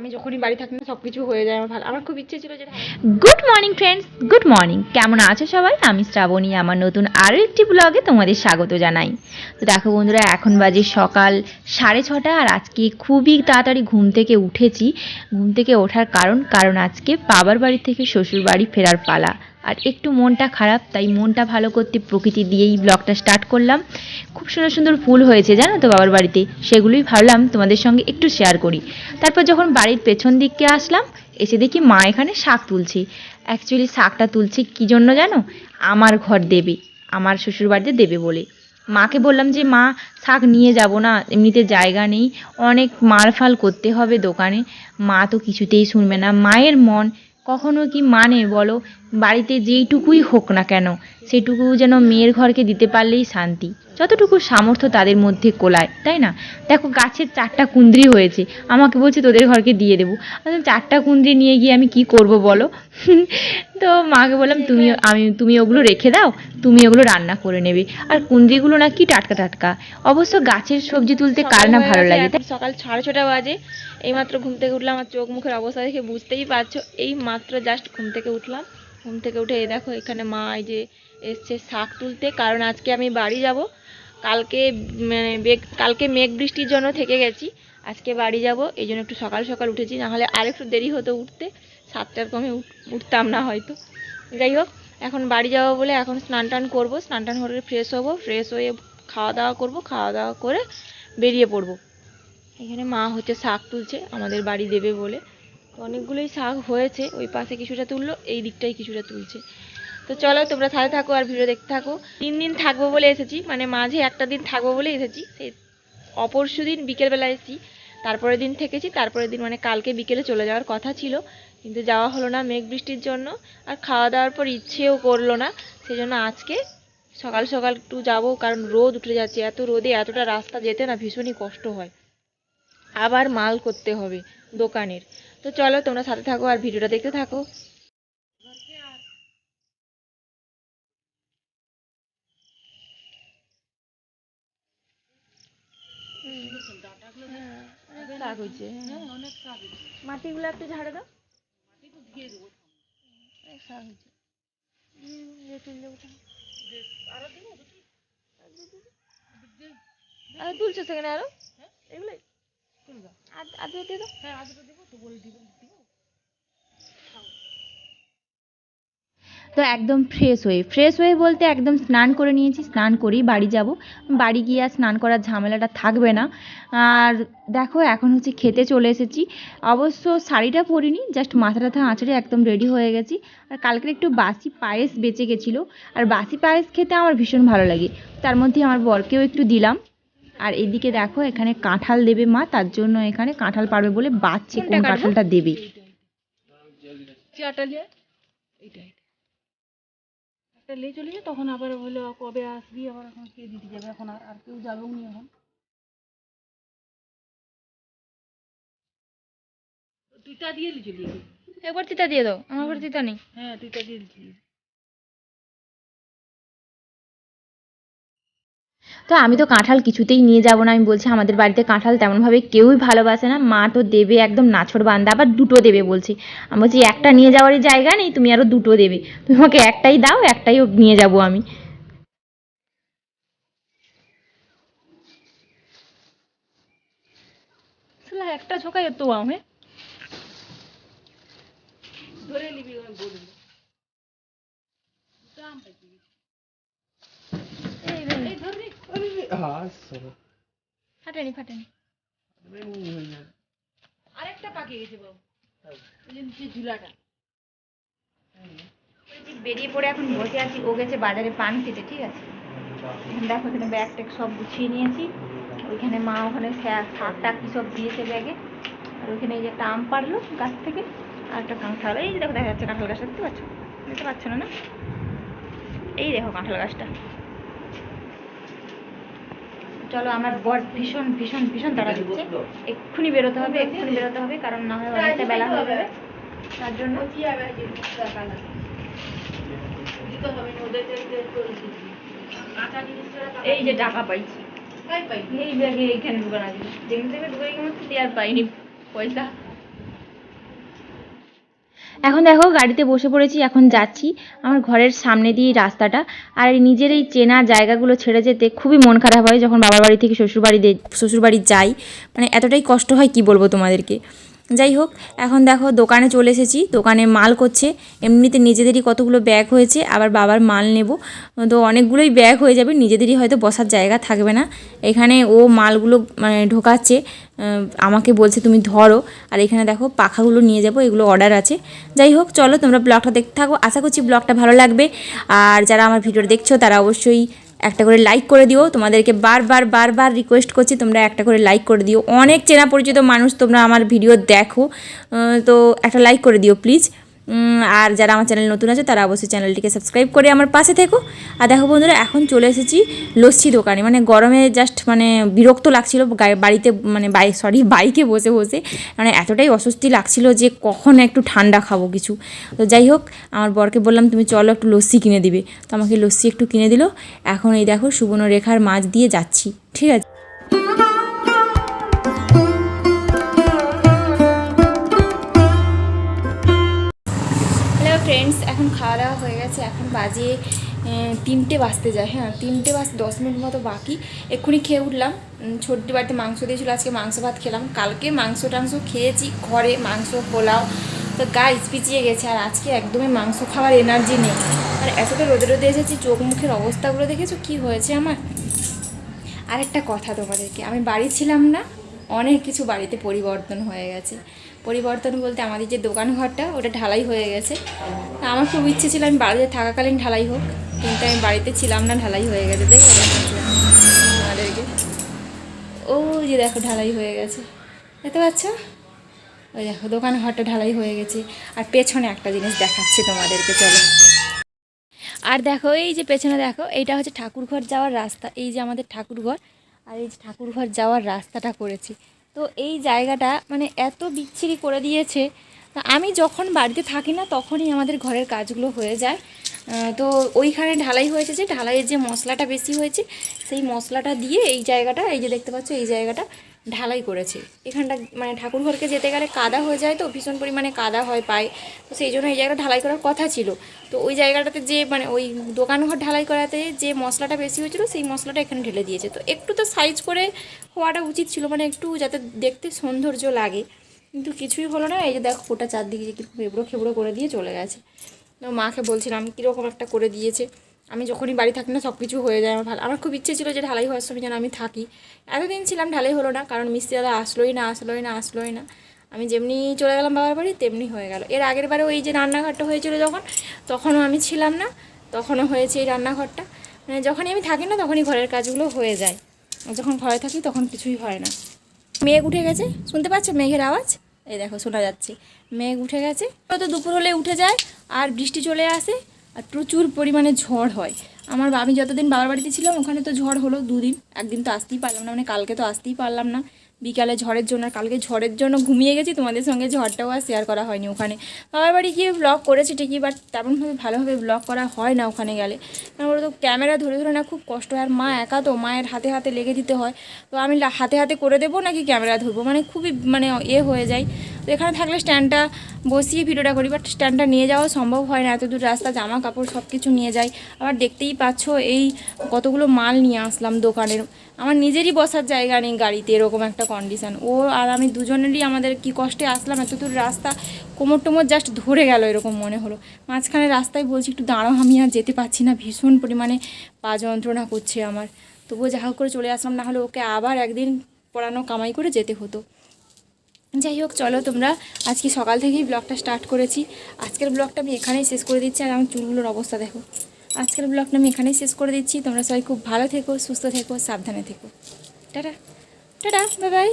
আমি যখনই বাড়ি থাকি না সব কিছু হয়ে যায়, আমার ভালো আমার খুব ইচ্ছে ছিল যে good morning friends good morning কেমন আছো সবাই? আমি শ্রাবণী, আমার নতুন আরও একটি ব্লগে তোমাদের স্বাগত জানাই। তো দেখো বন্ধুরা, এখন বাজে সকাল সাড়ে ছটা, আর আজকে খুবই তাড়াতাড়ি ঘুম থেকে উঠেছি। ঘুম থেকে ওঠার কারণ কারণ আজকে বাবার বাড়ি থেকে শ্বশুর বাড়ি ফেরার পালা। আর একটু মনটা খারাপ, তাই মনটা ভালো করতে প্রকৃতি দিয়েই ব্লগটা স্টার্ট করলাম। খুব সুন্দর সুন্দর ফুল হয়েছে, জানো তো বাবার বাড়িতে? সেগুলোই ভাবলাম তোমাদের সঙ্গে একটু শেয়ার করি। তারপর যখন বাড়ির পেছন দিকে আসলাম, এসে দেখি মা এখানে শাক তুলছে। অ্যাকচুয়ালি শাকটা তুলছে কি জন্য জানো? আমার ঘর দেবে, আমার শ্বশুর বাড়িতে দেবে বলে। মাকে বললাম যে, মা, শাক নিয়ে যাব না, এমনিতে জায়গা নেই, অনেক মারফাল করতে হবে দোকানে। মা তো কিছুতেই শুনবে না। মায়ের মন কখনো কি মানে বলো? বাড়িতে যেইটুকুই হোক না কেন সেটুকু যেন মেয়ের ঘরকে দিতে পারলেই শান্তি। যতটুকু সামর্থ্য তাদের মধ্যে কোলায় তাই না? দেখো গাছের চারটা কুন্দ্রি হয়েছে আমাকে বলছে তোদের ঘরকে দিয়ে দেবো। চারটা কুন্দ্রি নিয়ে গিয়ে আমি কি করব বলো? তো মাকে বললাম তুমি আমি তুমি ওগুলো রেখে দাও তুমি ওগুলো রান্না করে নেবে। আর কুন্দ্রিগুলো না কি টাটকা টাটকা। অবশ্য গাছের সবজি তুলতে কার না ভালো লাগে সকাল সাড়ে ছটা বাজে এইমাত্র ঘুম থেকে উঠলাম আমার চোখ মুখের অবস্থা দেখে বুঝতেই পারছ এই মাত্র জাস্ট ঘুম থেকে উঠলাম। ঘুম থেকে উঠে এই দেখো এখানে মা এই যে এসছে শাক তুলতে। কারণ আজকে আমি বাড়ি যাব। কালকে মানে বেগ কালকে মেঘ বৃষ্টির জন্য থেকে গেছি। আজকে বাড়ি যাব। এই জন্য একটু সকাল সকাল উঠেছি। না হলে আর একটু দেরি হতো উঠতে। সাতটার কমে উঠ- উঠতাম না হয়তো। যাই হোক, এখন বাড়ি যাব বলে এখন স্নান টান করব। স্নান টান করে ফ্রেশ হব। ফ্রেশ হয়ে খাওয়া দাওয়া করব। খাওয়া দাওয়া করে বেরিয়ে পড়ব। এখানে মা হচ্ছে শাক তুলছে। আমাদের বাড়ি দেবে বলে। তো অনেকগুলোই শাক হয়েছে, ওই পাশে কিছুটা তুললো, এই দিকটাই কিছুটা তুলছে। তো চলো, তোমরা সাথে থাকো আর ভিডিও দেখতে থাকো। তিন দিন থাকব বলে এসেছি মানে মাঝে একটা দিন থাকব বলে এসেছি সেই অপরশু দিন বিকেলবেলা এসেছি, তারপরের দিন থেকেছি, তারপরের দিন মানে কালকে বিকেলে চলে যাওয়ার কথা ছিল, কিন্তু যাওয়া হলো না মেঘ বৃষ্টির জন্য, আর খাওয়া দাওয়ার পর ইচ্ছেও করল না সেই জন্য আজকে সকাল সকাল একটু যাব, কারণ রোদ উঠে যাচ্ছে, এত রোদে এতটা রাস্তা যেতে না ভীষণই কষ্ট হয়। আবার মাল করতে হবে দোকানের। তো চলো তোমরা সাথে থাকো আর ভিডিওটা দেখতে থাকো। হয়েছে। মাটিগুলো একটু ঝাড়ে দাও। আরও তুলছো সেখানে আরও? এগুলোই? দাও তো একদম ফ্রেশ হয়ে ফ্রেশ হয়ে বলতে একদম স্নান করে নিয়েছি স্নান করেই বাড়ি যাব। বাড়ি গিয়ে আর স্নান করার ঝামেলাটা থাকবে না। আর দেখো এখন হচ্ছে খেতে চলে এসেছি। অবশ্য শাড়িটা পরিনি জাস্ট মাথা টাথা আঁচড়ে একদম রেডি হয়ে গেছি। আর কালকের একটু বাসি পায়েস বেঁচে গেছিল। আর বাসি পায়েস খেতে আমার ভীষণ ভালো লাগে। তার মধ্যে আমার বরকেও একটু দিলাম। আর এদিকে দেখো এখানে কাঁঠাল দেবে মা তার জন্য এখানে কাঁঠাল পারবে বলে বাচ্চে কোন কাঁঠালটা দেবে। নিয়ে? চলে যায় তখন আবার হলো কবে আসবি আবার এখন কে দিতে যাবে এখন আর আর কেউ যাবেও নি এখন। তুইটা দিয়ে চলি একবার চিতা দিয়ে দাও আমার ঘরে চিতা নেই। হ্যাঁ তুইটা দিয়ে তো আমি তো কাঁঠাল কিছুতেই নিয়ে যাব না। আমি বলছি, আমাদের বাড়িতে কাঁঠাল তেমনভাবে কেউই ভালোবাসে না। মা তো দেবে একদম নাছর বান্দা, আবার দুটো দেবে বলছি। আমি বলছি, একটা নিয়ে যাওয়ারই জায়গা নেই, তুমি আরও দুটো দেবে। তুমি আমাকে একটাই দাও, একটাই নিয়ে যাব আমি। একটা ছোকাই তো আমি ধরে নিবি বলে দাম পাইছি এই রে, এই ধর রে ফাটেনি ফাটেনি। আরেকটা পাকে গেছে বাবু। ওই যে নিচে ঝুলাটা। বেরিয়ে পড়ে এখন বসে আছি ও গেছে বাজারে পান খেতে ঠিক আছে? দেখো এখানে ব্যাগ ট্যাগ সব গুছিয়ে নিয়েছি। ওইখানে মা ওখানে শাক টাক কি সব দিয়েছে ব্যাগে। আর ওইখানে এই যে একটা আম পারল গাছ থেকে আর একটা কাঁঠাল। এই দেখো দেখা যাচ্ছে কাঁঠাল গাছটা দেখতে পাচ্ছ? দেখতে পাচ্ছ না না? এই দেখো কাঁঠাল গাছটা। চলো, আমার বর ভীষণ ভীষণ ভীষণ তাড়া দিচ্ছে। এক্ষুনি বেরোতে হবে, এক্ষুনি বেরোতে হবে, কারণ না হয় অনেকটা বেলা হয়ে যাবে। তার জন্য এই যে টাকা পাইছি। এই ব্যাগে এইখানে ঢুকানো আছে। যেখানে থেকে ঢুকে গেছে পাইনি। পয়সা। এখন দেখো গাড়িতে বসে পড়েছি, এখন যাচ্ছি। আমার ঘরের সামনে দিয়ে রাস্তাটা। আর নিজের এই চেনা জায়গাগুলো ছেড়ে যেতে খুবই মন খারাপ হয় যখন বাবার বাড়ি থেকে শ্বশুরবাড়ি শ্বশুরবাড়ি যাই। মানে এতটাই কষ্ট হয় কি বলব তোমাদেরকে? যাই হোক এখন দেখো দোকানে চলে এসেছি, দোকানে মাল করছে। এমনিতে নিজেদেরই কতগুলো ব্যাগ হয়েছে, আবার বাবার মাল নেব। তো অনেকগুলোই ব্যাগ হয়ে যাবে, নিজেদেরই হয়তো বসার জায়গা থাকবে না। এখানে ও মালগুলো মানে ঢোকাচ্ছে আমাকে বলছে তুমি ধরো। আর এখানে দেখো পাখাগুলো নিয়ে যাব, এগুলো অর্ডার আছে। যাই হোক চলো তোমরা ব্লগটা দেখতে থাকো। আশা করছি ব্লগটা ভালো লাগবে। আর যারা আমার ভিডিও দেখছ, তারা অবশ্যই একটা করে লাইক করে দিও। তোমাদেরকে বারবার বারবার রিকোয়েস্ট করছি, তোমরা একটা করে লাইক করে দিও। অনেক চেনা পরিচিত মানুষ তোমরা আমার ভিডিও দেখো। তো একটা লাইক করে দিও প্লিজ আর যারা আমার চ্যানেল নতুন আছে, তারা অবশ্যই চ্যানেলটিকে সাবস্ক্রাইব করে আমার পাশে থেকো। আর দেখো বন্ধুরা, এখন চলে এসেছি লস্যি দোকানে। মানে গরমে জাস্ট মানে বিরক্ত লাগছিল বাড়িতে মানে বাই সরি বাইকে বসে বসে। মানে এতটাই অস্বস্তি লাগছিল যে কখন একটু ঠান্ডা খাব কিছু। তো যাই হোক, আমার বরকে বললাম, তুমি চলো একটু লস্যি কিনে দিবে। তো আমাকে লস্যি একটু কিনে দিল। এখন এই দেখো, সুবর্ণরেখার মাছ দিয়ে যাচ্ছি। ঠিক আছে? ফ্রেন্ডস এখন খাওয়া দাওয়া হয়ে গেছে। এখন বাজে তিনটে বাজতে যায় হ্যাঁ তিনটে বাজতে দশ মিনিট মতো বাকি। এক্ষুনি খেয়ে উঠলাম। ছোট্টি বাড়িতে মাংস দিয়েছিল, আজকে মাংস ভাত খেলাম। কালকে মাংস টাংস খেয়েছি, ঘরে মাংস, পোলাও। তো গা পিছিয়ে গেছে, আর আজকে একদমই মাংস খাওয়ার এনার্জি নেই। আর এতটা রোদে রোদে এসেছি, চোখ মুখের অবস্থাগুলো দেখেছ? কি হয়েছে আমার? আরেকটা কথা তোমাদেরকে, আমি বাড়ি ছিলাম না, অনেক কিছু বাড়িতে পরিবর্তন হয়ে গেছে। পরিবর্তন বলতে আমাদের যে দোকান ঘরটা, ওটা ঢালাই হয়ে গেছে। আমার খুব ইচ্ছে ছিল আমি বাড়িতে থাকাকালীন ঢালাই হোক, কিন্তু আমি বাড়িতে ছিলাম না, ঢালাই হয়ে গেছে। দেখো ও যে দেখো, ঢালাই হয়ে গেছে। দেখতে পাচ্ছ? ওই দেখো, দোকান ঘরটা ঢালাই হয়ে গেছে। আর পেছনে একটা জিনিস দেখাচ্ছি তোমাদেরকে, চলো। আর দেখো, এই যে পেছনে দেখো, এইটা হচ্ছে ঠাকুরঘর যাওয়ার রাস্তা। এই যে আমাদের ঠাকুরঘর, আর এই যে ঠাকুরঘর যাওয়ার রাস্তাটা করেছি। তো এই জায়গাটা মানে এত বিচ্ছিরি করে দিয়েছে। তা আমি যখন বাড়িতে থাকি না, তখনই আমাদের ঘরের কাজগুলো হয়ে যায়। তো ওইখানে ঢালাই হয়েছে যে, ঢালাইয়ের যে মশলাটা বেশি হয়েছে, সেই মশলাটা দিয়ে এই জায়গাটা, এই যে দেখতে পাচ্ছ, এই জায়গাটা ঢালাই করেছে। এখানটা মানে ঠাকুরঘরকে যেতে গেলে কাদা হয়ে যায় তো, ভীষণ পরিমাণে কাদা হয় পায়। তো সেই জন্য এই জায়গাটা ঢালাই করার কথা ছিল। তো ওই জায়গাটাতে যে মানে ওই দোকানঘর ঢালাই করাতে যে মশলাটা বেশি হয়েছিল, সেই মশলাটা এখানে ঢেলে দিয়েছে। তো একটু তো সাইজ করে হওয়াটা উচিত ছিল মানে একটু যাতে দেখতে সৌন্দর্য লাগে। কিন্তু কিছুই হলো না, এই যে দেখো ওটা চারদিকে যে কীরকম এবড়ো খেবড়ো করে দিয়ে চলে গেছে। তো মাকে বলছিলাম, কীরকম একটা করে দিয়েছে? আমি যখনই বাড়ি থাকি না সব কিছু হয়ে যায় আমার ভালো। আমার খুব ইচ্ছে ছিল যে ঢালাই হওয়ার সময় যেন আমি থাকি। এতদিন ছিলাম, ঢালাই হলো না, কারণ মিস্ত্রি দাদা আসলোই না আসলোই না আসলোই না। আমি যেমনি চলে গেলাম বাবার বাড়ি, তেমনি হয়ে গেল। এর আগের বারে ওই যে রান্নাঘরটা হয়েছিল যখন, তখনও আমি ছিলাম না, তখনও হয়েছে এই রান্নাঘরটা। মানে যখনই আমি থাকি না, তখনই ঘরের কাজগুলো হয়ে যায়। যখন ঘরে থাকি তখন কিছুই হয় না। মেঘ উঠে গেছে, শুনতে পাচ্ছ মেঘের আওয়াজ? এই দেখো, শোনা যাচ্ছে। মেঘ উঠে গেছে হয়তো দুপুর হলে উঠে যায় আর বৃষ্টি চলে আসে আর প্রচুর পরিমাণে ঝড় হয়। আমার আমি যতদিন বাবার বাড়িতে ছিলাম, ওখানে তো ঝড় হলো দুদিন। একদিন তো আসতেই পারলাম না মানে কালকে তো আসতেই পারলাম না। বিকালে ঝড়ের জন্য, কালকে ঝড়ের জন্য ঘুমিয়ে গেছি, তোমাদের সঙ্গে ঝড়টাও আর শেয়ার করা হয়নি ওখানে। বাবার বাড়ি গিয়ে ব্লগ করেছি ঠিকই বাট তেমনভাবে ভালোভাবে ব্লগ করা হয় না ওখানে গেলে। কারণ ওরা তো ক্যামেরা ধরে ধরে না খুব কষ্ট, আর মা একা তো, মায়ের হাতে হাতে লেগে দিতে হয়। তো আমি হাতে হাতে করে দেবো নাকি ক্যামেরা ধরবো? মানে খুবই মানে এ হয়ে যায়। তো এখানে থাকলে স্ট্যান্ডটা বসিয়ে ভিডিওটা করি বাট স্ট্যান্ডটা নিয়ে যাওয়া সম্ভব হয় না। এত দূর রাস্তা জামা কাপড় সব কিছু নিয়ে যাই। আবার দেখতেই পাচ্ছ এই কতগুলো মাল নিয়ে আসলাম দোকানের আমার নিজেরই বসার জায়গা নেই গাড়িতে, এরকম একটা কন্ডিশান ও আর আমি দুজনেরই আমাদের কি কষ্টে আসলাম এত দূর রাস্তা, কোমর টোমর জাস্ট ধরে গেল এরকম মনে হলো। মাঝখানে রাস্তায় বলছি, একটু দাঁড়াও, আমি আর যেতে পারছি না। ভীষণ পরিমাণে পা যন্ত্রণা করছে আমার। তবুও যা হোক করে চলে আসলাম, না হলে ওকে আবার একদিন পড়ানো কামাই করে যেতে হতো। যাই হোক, চলো তোমরা আজকে সকাল থেকেই ব্লগটা স্টার্ট করেছি। আজকের ব্লগটা আমি এখানেই শেষ করে দিচ্ছি, আর আমার চুলগুলোর অবস্থা দেখো। আজকের ব্লগটা আমি এখানেই শেষ করে দিচ্ছি। তোমরা সবাই খুব ভালো থেকো, সুস্থ থেকো, সাবধানে থেকো। টাটা। Tata bye bye